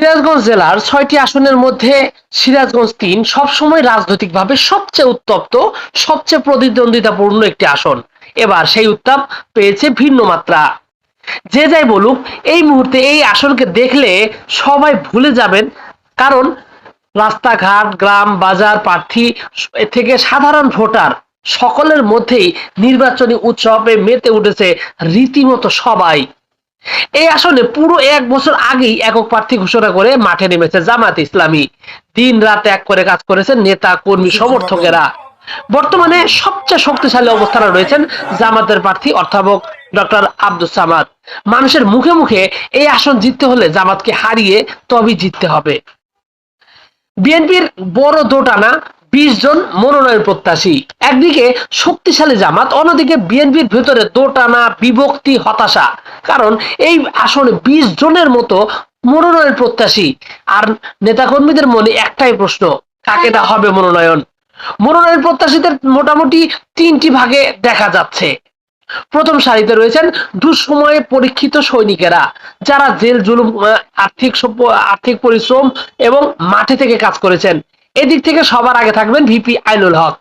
সিরাজগঞ্জ জেলার ছয়টি আসনের মধ্যে সিরাজগঞ্জ তিন সবসময় রাজনৈতিকভাবে সবচেয়ে উত্তপ্ত, সবচেয়ে প্রতিদ্বন্দ্বিতাপূর্ণ একটি আসন। এবার সেই উত্তাপ পেয়েছে ভিন্ন মাত্রা। যে যাই বলুক, এই মুহূর্তে এই আসনকে দেখলে সবাই ভুলে যাবেন, কারণ রাস্তাঘাট, গ্রাম, বাজার, প্রার্থী থেকে সাধারণ ভোটার সকলের মধ্যেই নির্বাচনী উৎসবে মেতে উঠেছে রীতিমতো সবাই। এই আসনে পুরো এক বছর আগেই একক প্রার্থী ঘোষণা করে মাঠে নেমেছে জামাত ইসলামী। দিন রাত এক করে কাজ করেছেন নেতা কর্মী সমর্থকেরা। বর্তমানে সবচেয়ে শক্তিশালী অবস্থানে রয়েছেন জামাতের প্রার্থী অর্থাবক ডক্টর আব্দুল সামাদ। মানুষের মুখে মুখে এই আসন জিততে হলে জামাতকে হারিয়ে তবেই জিততে হবে। বিএনপির বড় দোটানা বিশ জন মনোনয়ন প্রত্যাশী। একদিকে শক্তিশালী জামাত অন্যদিকে বিএনপির ভেতরে দোটানা বিভক্তি হতাশা। কারণ এই আসনে বিশ জনের মতো মনোনয়ন প্রত্যাশী। আর নেতাকর্মীদের মনে একটাই প্রশ্ন কাকে দেওয়া হবে মনোনয়ন? মনোনয়ন প্রত্যাশীদের মোটামুটি তিনটি ভাগে দেখা যাচ্ছে। প্রথম সারিতে রয়েছেন দুঃসময়ে পরীক্ষিত সৈনিকেরা যারা জেল জুলুম আর্থিক আর্থিক পরিশ্রম এবং মাঠে থেকে কাজ করেছেন। এদিক থেকে সবার আগে থাকবেন ভিপি আইনুল হক।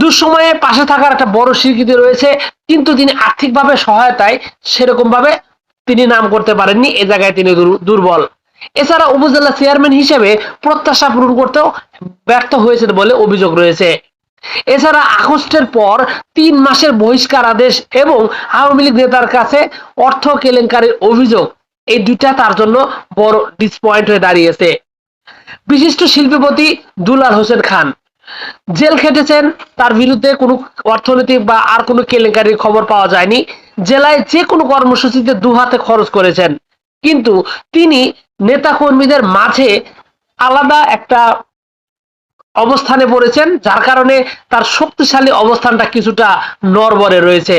দুঃসময়ে পাশে থাকার একটা বড় স্বীকৃতি রয়েছে, কিন্তু তিনি আর্থিকভাবে সহায়তায় সেরকম ভাবে তিনি নাম করতে পারেননি, এ জায়গায় তিনি দুর্বল। এছাড়া উপজেলা চেয়ারম্যান হিসেবে প্রত্যাশা পূরণ করতেও ব্যর্থ হয়েছে বলে অভিযোগ রয়েছে। এছাড়া আগস্টের পর তিন মাসের বহিষ্কার আদেশ এবং আওয়ামী লীগ নেতার কাছে অর্থ কেলেঙ্কারির অভিযোগ, এই দুইটা তার জন্য বড় ডিসপয়েন্ট হয়ে দাঁড়িয়েছে। বিশিষ্ট শিল্পপতি দুলাল হোসেন খান। জেল খেটেছেন, তার বিরুদ্ধে কোনো অর্থনৈতিক বা আর কোনো কেলেঙ্কারির খবর পাওয়া যায়নি। জেলায় যে কোনো কর্মসূচিতে দুহাতে খরচ করেছেন। কিন্তু তিনি নেতাকর্মীদের মাঝে আলাদা একটা অবস্থানে পড়েছেন, যার কারণে তার শক্তিশালী অবস্থানটা কিছুটা নরবরে রয়েছে।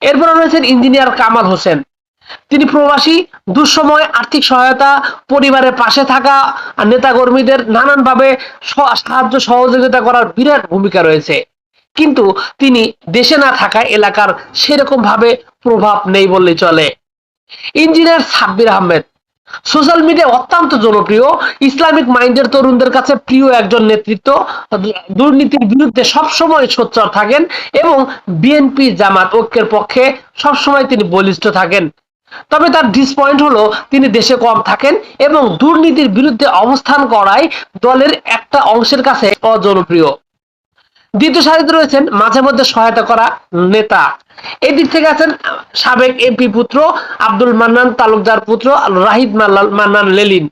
এরপরে রয়েছেন ইঞ্জিনিয়ার কামাল হোসেন। তিনি প্রবাসী, দুঃসময় আর্থিক সহায়তা, পরিবারের পাশে থাকা নেতাকর্মীদের নানানভাবে সাহায্য সহযোগিতা করার বিরাট ভূমিকা রয়েছে। কিন্তু তিনি দেশে না থাকায় এলাকার সেরকম ভাবে প্রভাব নেই বললেই চলে। Engineer Sabbir Ahmed, social media অত্যন্ত জনপ্রিয়। ইসলামিক মাইন্ডের তরুণদের কাছে প্রিয় একজন নেতৃত্ব। দুর্নীতির বিরুদ্ধে সবসময় সোচ্চার থাকেন এবং বিএনপি জামাত ঐক্যের পক্ষে সবসময় তিনি বলিষ্ঠ থাকেন। তবে তার ডিসপয়েন্ট হলো তিনি দেশে কম থাকেন এবং দুর্নীতির বিরুদ্ধে অবস্থান করায় দলের একটা অংশের কাছে অজনপ্রিয়। দ্বিতীয় সারিতে রয়েছেন মাঝে মধ্যে সহায়তা করা নেতা। এই দিক থেকে আছেন সাবেক এমপি পুত্র আব্দুল মান্নান, তালুকদার পুত্র রাহিদ মান্নান লেলিন।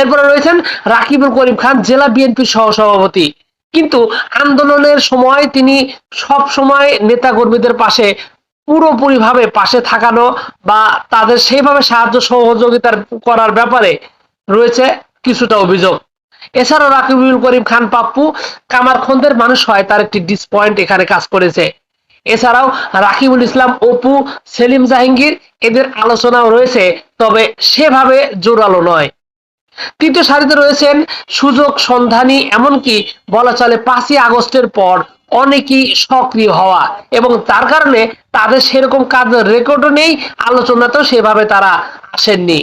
এরপরে রয়েছেন রাকিবুল করিম খান, জেলা বিএনপির সহ সভাপতি কিন্তু আন্দোলনের সময় তিনি সব সময় নেতা কর্মীদের পাশে পুরোপুরি ভাবে পাশে থাকানো বা তাদের সেইভাবে সাহায্য সহযোগিতার করার ব্যাপারে রয়েছে কিছুটা অভিযোগ। এছাড়াও রাকিবুল করিম খান পাপ্পু কামারখন্দের মানুষ হয়, তার একটি ডিসপয়েন্ট এখানে কাজ করেছে। এছাড়াও রাকিবুল ইসলাম, অপু, সেলিম জাহাঙ্গীর, এদের আলোচনাও রয়েছে, তবে সেভাবে জোরালো নয়। তৃতীয় সারিতে রয়েছেন সুযোগ সন্ধানী, এমনকি বলা চলে পাঁচই আগস্টের পর অনেকেই সক্রিয় হওয়া। এবং তার কারণে তাদের সেরকম কাজের রেকর্ডও নেই, আলোচনাতেও সেভাবে তারা আসেননি।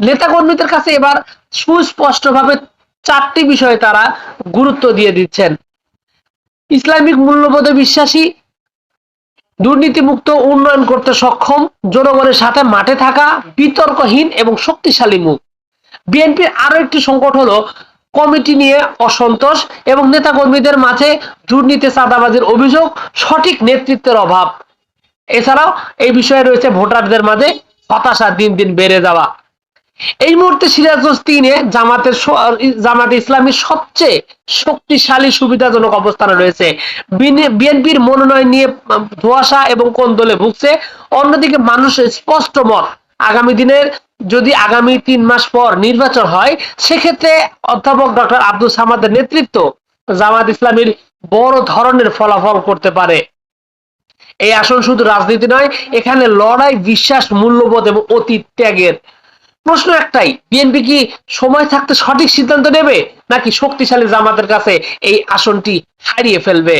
নেতাকর্মীদের কাছে এবার সুস্পষ্টভাবে চারটি বিষয়ে তারা গুরুত্ব দিয়ে দিচ্ছেন। ইসলামিক মূল্যবোধে বিশ্বাসী, দুর্নীতিমুক্ত, উন্নয়ন করতে সক্ষম, জনগণের সাথে মাঠে থাকা, বিতর্কহীন এবং শক্তিশালী মুখ। বিএনপির আরও একটি সংকট হলো কমিটি নিয়ে অসন্তোষ এবং নেতাকর্মীদের মাঝে দুর্নীতি, চাঁদাবাজির অভিযোগ, সঠিক নেতৃত্বের অভাব। এছাড়াও এই বিষয়ে রয়েছে ভোটারদের মাঝে হতাশা দিন দিন বেড়ে যাওয়া। এই মুহূর্তে সিরাজগঞ্জ তিনে জামাতের জামাত ইসলামীর সবচেয়ে শক্তিশালী, সুবিধাজনক অবস্থানে রয়েছে। বিএনপির মনোনয়ন নিয়ে ধোঁয়াশা এবং কোন্দলে ভুগছে। অন্যদিকে মানুষের স্পষ্ট মত, আগামী দিনের যদি আগামী তিন মাস পর নির্বাচন হয়, সেক্ষেত্রে অধ্যাপক ডক্টর আব্দুল সামাদের নেতৃত্ব জামাত ইসলামীর বড় ধরনের ফলাফল করতে পারে। এই আসন শুধু রাজনীতি নয়, এখানে লড়াই, বিশ্বাস, মূল্যবোধ এবং অতীত ত্যাগের প্রশ্ন একটাই, বিএনপি কি সময় থাকতে সঠিক সিদ্ধান্ত নেবে নাকি শক্তিশালী জামাতের কাছে এই আসনটি হারিয়ে ফেলবে?